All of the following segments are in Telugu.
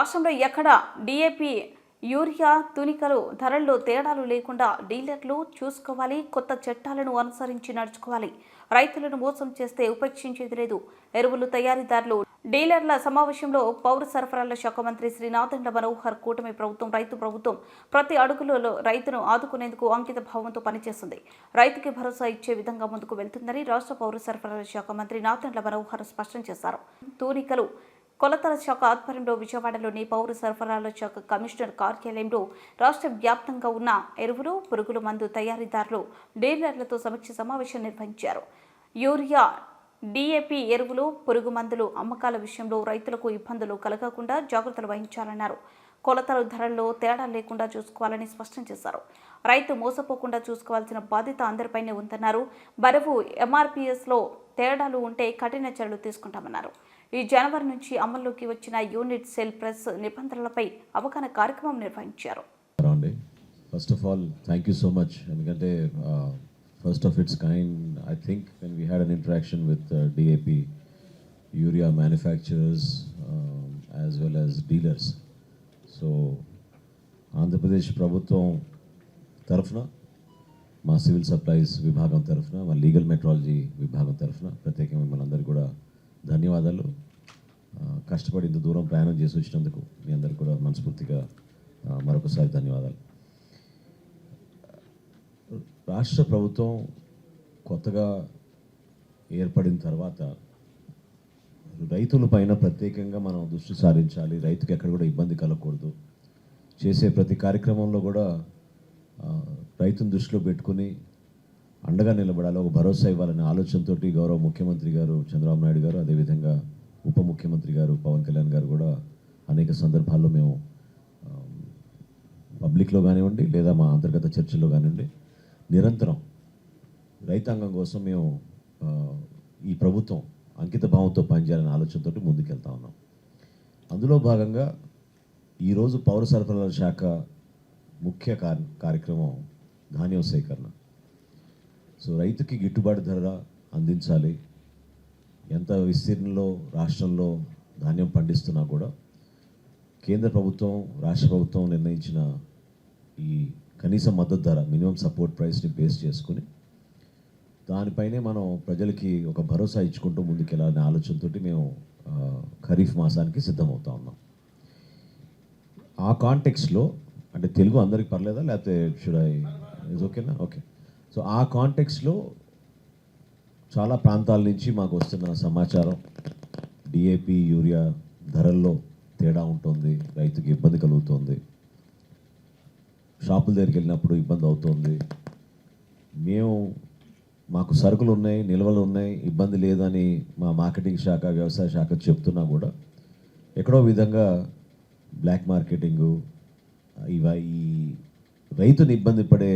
రాష్ట్రంలో ఎక్కడ డిఏపి యూరియా తునికలు ధరల్లో తేడాలు లేకుండా డీలర్లు చూసుకోవాలి కొత్త చట్టాలను అనుసరించి నడుచుకోవాలి. రైతులను మోసం చేస్తే ఉపేక్షించేది లేదు. ఎరువులు తయారీదారులు డీలర్ల సమావేశంలో పౌర సరఫరాల శాఖ మంత్రి శ్రీ మనోహర్ కూటమి ప్రభుత్వం రైతు ప్రభుత్వం ప్రతి అడుగులలో రైతును ఆదుకునేందుకు అంకిత భావంతో పనిచేస్తుంది. రైతుకి భరోసా ఇచ్చే విధంగా ముందుకు వెళ్తుందని రాష్ట్ర పౌర సరఫరాల శాఖ మంత్రి నాథండ్ల మనోహర్ స్పష్టం చేశారు. తూనికలు కొలతల శాఖ ఆధ్వర్యంలో విజయవాడలోని పౌర సరఫరాల శాఖ కమిషనర్ కార్యాలయంలో రాష్ట్ర వ్యాప్తంగా ఉన్న ఎరువులు పురుగుల మందు తయారీదారులు డీలర్లతో సమీక్ష సమావేశం నిర్వహించారు. యూరియా డిఏపి ఎరువులు పురుగు మందులు అమ్మకాల విషయంలో రైతులకు ఇబ్బందులు కలగకుండా జాగ్రత్తలు వహించాలన్నారు. కొలతల ధరల్లో తేడా లేకుండా చూసుకోవాలని స్పష్టం చేశారు. రైతు మోసపోకుండా చూసుకోవాల్సిన బాధ్యత అందరిపైనే ఉందన్నారు. బరువు ఎంఆర్పీఎస్లో తేడాలు ఉంటే కఠిన చర్యలు తీసుకుంటామన్నారు. ఈ జనవరి నుంచి అమల్లోకి వచ్చిన యూనిట్ సెల్ ప్రెస్ నిబంధనలపై అవగాహన కార్యక్రమం నిర్వహించారు. First of all thank you so much ఎందుకంటే first of its kind I think when we had an interaction with DAP urea manufacturers as well as dealers so Andhra Pradesh ప్రభుత్వం తరఫున మా సివిల్ సప్లైస్ విభాగం తరఫున మా లీగల్ మెట్రాలజీ విభాగం తరఫున ప్రత్యేకంగా మిమ్మల్ని కూడా ధన్యవాదాలు. కష్టపడి ఇంత దూరం ప్రయాణం చేసి వచ్చినందుకు మీ అందరికీ కూడా మనస్ఫూర్తిగా మరొకసారి ధన్యవాదాలు. రాష్ట్ర ప్రభుత్వం కొత్తగా ఏర్పడిన తర్వాత రైతుల పైన ప్రత్యేకంగా మనం దృష్టి సారించాలి. రైతుకి ఎక్కడ కూడా ఇబ్బంది కలగకూడదు. చేసే ప్రతి కార్యక్రమంలో కూడా రైతును దృష్టిలో పెట్టుకుని అండగా నిలబడాలి ఒక భరోసా ఇవ్వాలనే ఆలోచనతో గౌరవ ముఖ్యమంత్రి గారు చంద్రబాబు నాయుడు గారు అదేవిధంగా ఉప ముఖ్యమంత్రి గారు పవన్ కళ్యాణ్ గారు కూడా అనేక సందర్భాల్లో మేము పబ్లిక్లో కానివ్వండి లేదా మా అంతర్గత చర్చల్లో కానివ్వండి నిరంతరం రైతాంగం కోసం మేము ఈ ప్రభుత్వం అంకిత భావంతో పనిచేయాలనే ఆలోచనతో ముందుకెళ్తా ఉన్నాం. అందులో భాగంగా ఈరోజు పౌర సరఫరాల శాఖ ముఖ్య కార్యక్రమం ధాన్యం సేకరణ. సో రైతుకి గిట్టుబాటు ధర అందించాలి. ఎంత విస్తీర్ణంలో రాష్ట్రంలో ధాన్యం పండిస్తున్నా కూడా కేంద్ర ప్రభుత్వం రాష్ట్ర ప్రభుత్వం నిర్ణయించిన ఈ కనీస మద్దతు ధర మినిమం సపోర్ట్ ప్రైస్ని బేస్ చేసుకుని దానిపైనే మనం ప్రజలకి ఒక భరోసా ఇచ్చుకుంటూ ముందుకెళ్ళాలనే ఆలోచనతో మేము ఖరీఫ్ మాసానికి సిద్ధమవుతా ఉన్నాం. ఆ కాంటెక్స్లో అంటే తెలుగు అందరికి పర్లేదా? లేకపోతే షుడ్ ఐ ఇస్ ఓకేనా ఓకే సో ఆ కాంటెక్స్లో చాలా ప్రాంతాల నుంచి మాకు వస్తున్న సమాచారం. డిఏపి యూరియా ధరల్లో తేడా ఉంటుంది రైతుకి ఇబ్బంది కలుగుతుంది. షాపుల దగ్గరికి వెళ్ళినప్పుడు ఇబ్బంది అవుతుంది. మేము మాకు సరుకులు ఉన్నాయి నిల్వలు ఉన్నాయి ఇబ్బంది లేదని మా మార్కెటింగ్ శాఖ వ్యవసాయ శాఖ చెప్తున్నా కూడా ఎక్కడో విధంగా బ్లాక్ మార్కెటింగు ఇవ ఈ రైతుని ఇబ్బంది పడే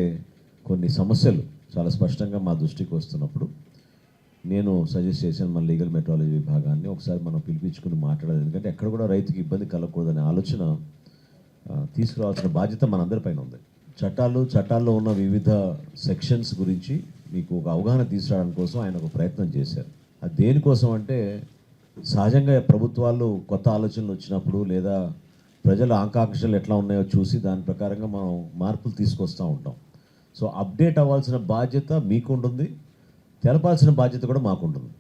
కొన్ని సమస్యలు చాలా స్పష్టంగా మా దృష్టికి వస్తున్నప్పుడు నేను సజెస్ట్ చేశాను మన లీగల్ మెట్రాలజీ విభాగాన్ని ఒకసారి మనం పిలిపించుకుని మాట్లాడాలి. ఎందుకంటే ఎక్కడ కూడా రైతుకి ఇబ్బంది కలగకూడదనే ఆలోచన తీసుకురావాల్సిన బాధ్యత మనందరిపైన ఉంది. చట్టాలు చట్టాల్లో ఉన్న వివిధ సెక్షన్స్ గురించి మీకు ఒక అవగాహన తీసుకురావడం కోసం ఆయన ఒక ప్రయత్నం చేశారు. అది దేనికోసం అంటే సహజంగా ప్రభుత్వాలు కొత్త ఆలోచనలు వచ్చినప్పుడు లేదా ప్రజల ఆకాంక్షలు ఎట్లా ఉన్నాయో చూసి దాని ప్రకారంగా మనం మార్పులు తీసుకొస్తూ ఉంటాం. సో అప్డేట్ అవ్వాల్సిన బాధ్యత మీకు ఉంటుంది తెలపాల్సిన బాధ్యత కూడా మాకు ఉంటుంది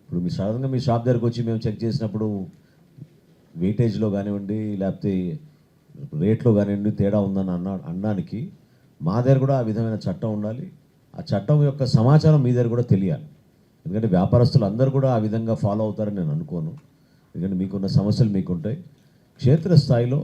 ఇప్పుడు మీ సాధారణంగా మీ షాప్ దగ్గరకు వచ్చి మేము చెక్ చేసినప్పుడు వెయిటేజ్లో కానివ్వండి లేకపోతే రేట్లో కానివ్వండి తేడా ఉందని అన్న అనడానికి మా దగ్గర కూడా ఆ విధమైన చట్టం ఉండాలి. ఆ చట్టం యొక్క సమాచారం మీ దగ్గర కూడా తెలియాలి. ఎందుకంటే వ్యాపారస్తులు అందరూ కూడా ఆ విధంగా ఫాలో అవుతారని నేను అనుకోను. ఎందుకంటే మీకున్న సమస్యలు మీకుంటాయి. క్షేత్రస్థాయిలో